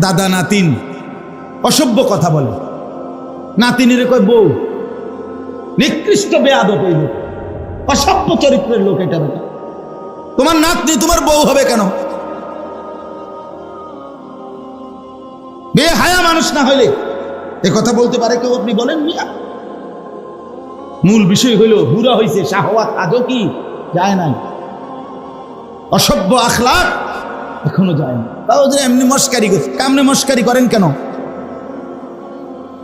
দাদা নাতিন, অসভ্য কথা বলে। নাতিনের কয় বউ, নিকৃষ্ট বেয়াদব এই লোক। অসভ্য চরিত্রের লোক এটা বেটা তোমার নাতনি তোমার বউ হবে কেন? বে হায়া মানুষ না হলে এ কথা বলতে পারে কেউ? আপনি বলেন মিয়া। মূল বিষয় হইল, বুড়া হইছে, শাহওয়াত আজও কি যায় নাই। অসভ্য আখলাক এখনও যায় না। তাও যে এমনি মস্কারি করছে। কেমনে মস্কারি করেন কেন?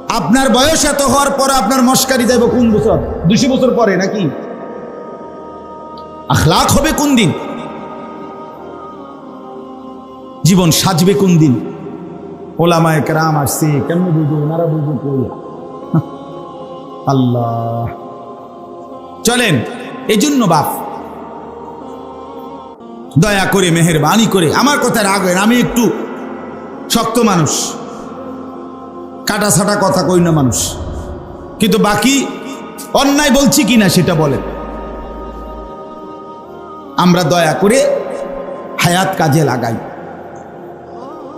আপনার বয়স এত হওয়ার পর আপনার মস্কারি যাইব কোন বছর? দুশো বছর পরে নাকি? আখলাক হবে কোন দিন? জীবন সাজবে কোন দিন? ওলামায় কেরাম আসছে, কেমন বুঝব? ওনারা বুঝব কই? আল্লাহ। চলেন এই জন্য বাপ দয়া করে, মেহরবানি করে। আমার কথা রাখবেন আমি একটু শক্ত মানুষ। কাটা ছাটা কথা কই না মানুষ। কিন্তু বাকি অন্যায় বলছি কিনা সেটা বলেন। আমরা দয়া করে হায়াত কাজে লাগাই।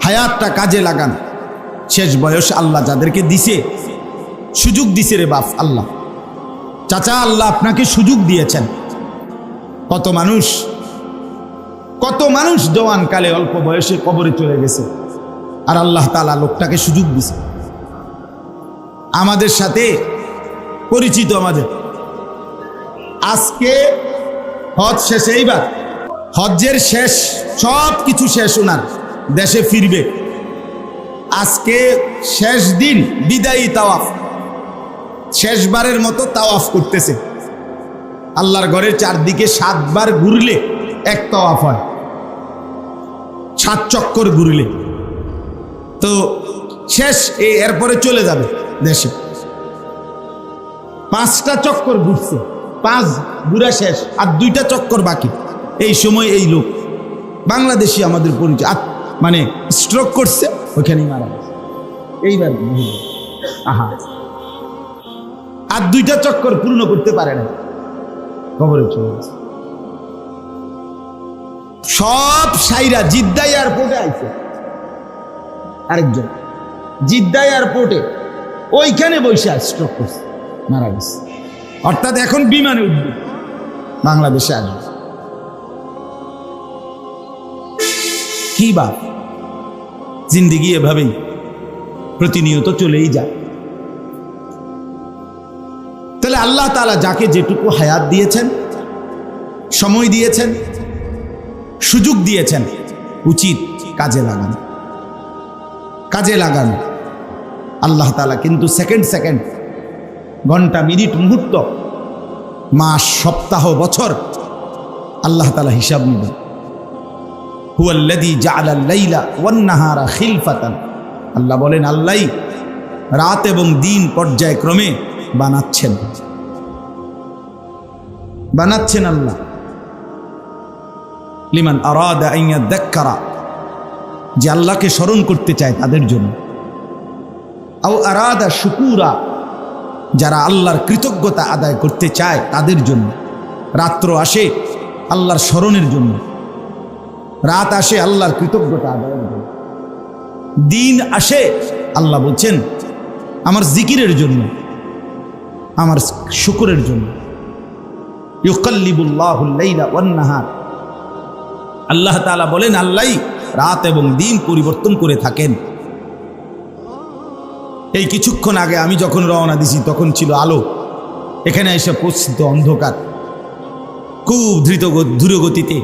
হায়াতটা কাজে লাগান। শেষ বয়স আল্লাহ যাদেরকে দিছে, সুযোগ দিছে রে বাপ আল্লাহ। চাচা আল্লাহ আপনাকে সুযোগ দিয়েছেন। কত মানুষ কত মানুষ জওয়ান কালে অল্প বয়সে কবরে চলে গেছে। আর আল্লাহ তালা লোকটাকে সুযোগ দিছে। আমাদের সাথে পরিচিত আমাদের। আজকে হজ শেষ, এইবার হজ্জের শেষ সব কিছু শেষ ওনার, দেশে ফিরবে। আজকে শেষ দিন, বিদায়ী তাওয়াফ। শেষবারের মতো তাওয়াফ করতেছে। আল্লাহর ঘরের চারদিকে সাতবার ঘুরলে এক তাওয়াফ হয়। সাত চক্কর ঘুরলে। তো শেষ এ এরপরে চলে যাবে দেশে। পাঁচটা চক্কর ঘুরছে। পাঁচ ঘুরা শেষ, আর দুইটা চক্কর বাকি। এই সময় এই লোক, বাংলাদেশি আমাদের পরিচয়। মানে স্ট্রোক করছে, ওইখানেই মারা গেছে। এইবার আহা। আর দুইটা চক্কর পূর্ণ করতে পারে না। খবরে চলে গেছে। সব সাইরা জিদ্দা এয়ারপোর্টে আইছে। আরেকজন জিদ্দা এয়ারপোর্টে ওইখানে বসে স্ট্রোক করছে, মারা গেছে। অর্থাৎ এখন বিমানে উঠবে, বাংলাদেশে আসবে। কি বা জিন্দিগি এভাবেই প্রতিনিয়ত চলেই যায়। তাহলে আল্লাহ তালা যাকে যেটুকু হায়াত দিয়েছেন, সময় দিয়েছেন সুযোগ দিয়েছেন। উচিত কাজে লাগান। কাজে লাগান। আল্লাহ তালা কিন্তু সেকেন্ড সেকেন্ড, ঘণ্টা, মিনিট, মুহূর্ত, মাস, সপ্তাহ, বছর আল্লাহ তালা হিসাব নেবেন। হুয়াল্লাদি জাআলাল লাইলা ওয়ান খিলফাতান। আল্লাহ বলেন, আল্লাহ রাত এবং দিন পর্যায়ক্রমে বানাচ্ছেন। বানাচ্ছেন আল্লাহ। লিমান আরাদা আইয়া দেখারা যে আল্লাহকে স্মরণ করতে চায় তাদের জন্য। আও আরাদা শুকুরা, যারা আল্লাহর কৃতজ্ঞতা আদায় করতে চায় তাদের জন্য। রাত্র আসে আল্লাহর স্মরণের জন্য। রাত আসে আল্লাহর কৃতজ্ঞতা আদায়ের জন্য। দিন আসে আল্লাহ বলছেন, আমার জিকিরের জন্য, আমার শুকুরের জন্য। ইউকাল্লিবুল্লাহুল্লাইলা ওয়ান্নাহার আল্লাহ তাআলা বলেন, আল্লাহ রাত এবং দিন পরিবর্তন করে থাকেন। এই কিছুক্ষণ আগে আমি যখন রওনা দিছি, তখন ছিল আলো। এখানে এসে পৌঁছিত অন্ধকার। খুব ধৃত দ্রুতগতিতে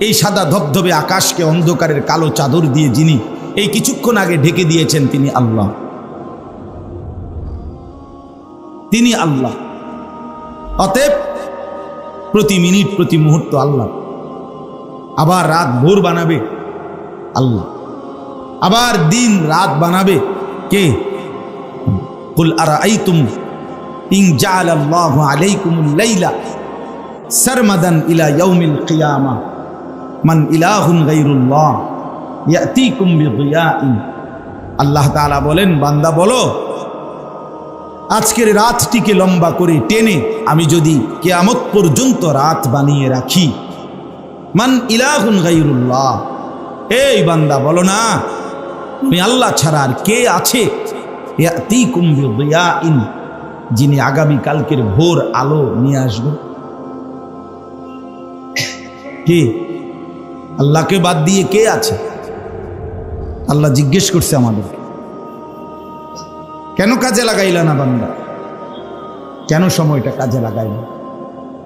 এই সাদা ধবধবে আকাশকে অন্ধকারের কালো চাদর দিয়ে যিনি এই কিছুক্ষণ আগে ঢেকে দিয়েছেন, তিনি আল্লাহ। তিনি আল্লাহ। অতএব প্রতি মিনিট, প্রতি মুহূর্ত আল্লাহ। আবার রাত ভোর বানাবে। আল্লাহ। আবার দিন রাত বানাবে। কে? কুল আরাআইতুম ইন জাআলাল্লাহু আলাইকুমুল লাইলা সারমাদান ইলা ইয়াউমিল কিয়ামা। মান ইলাহুন গায়রুল্লাহ, ইয়াতিকুম বিদিয়াইন। আল্লাহ তাআলা বলেন, বান্দা বলো, আজকের রাতটিকে লম্বা করে টেনে আমি যদি কেয়ামত পর্যন্ত রাত বানিয়ে রাখি মান ইলাহুন গাইরুল্লাহ এই বান্দা বলো না আমি আল্লাহ ছাড়া আর কে আছে? যিনি আগামী কালকের ভোর আলো নিয়ে আসবে। কে? আল্লাহকে বাদ দিয়ে কে আছে? আল্লাহ জিজ্ঞেস করছে আমাদের কেন কাজে লাগাইলা না বান্দা? কেন সময়টা কাজে লাগাইলা?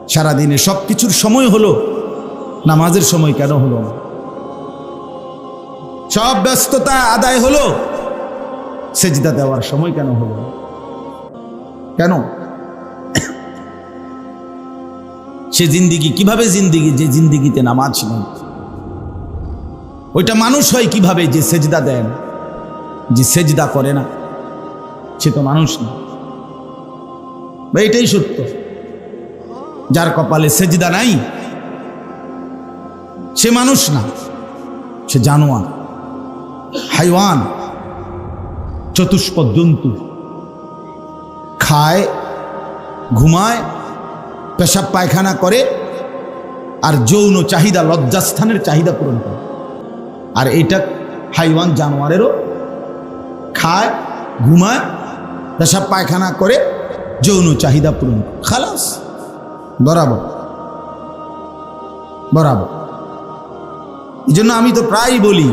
সারাদিনে সব কিছুর সময় হলো নামাজের সময় কেন হলো? সব ব্যস্ততা আদায় হলো। সেজদা দেওয়ার সময় কেন হলো? কেন? সে জিন্দিগি, কীভাবে জিন্দিগি? যে জিন্দিগিতে নামাজ নেই। ওইটা মানুষ হয় কীভাবে যে সেজদা দেন? যে সেজদা করে না, সে তো মানুষ না। বা এটাই সত্য। যার কপালে সেজদা নাই সে মানুষ না, সে জানোয়ার, হাইওয়ান চতুষ্পদ জন্তু খায়, ঘুমায়, পেশাব পায়খানা করে আর যৌন চাহিদা, লজ্জাস্থানের চাহিদা পূরণ করে। আর এটা হাইওয়ান জানোয়ারেরও খায়, ঘুমায়, পেশাব পায়খানা করে, যৌন চাহিদা পূরণ। খালাস, বরাবর বরাবর। এই জন্য আমি তো প্রায়ই বলি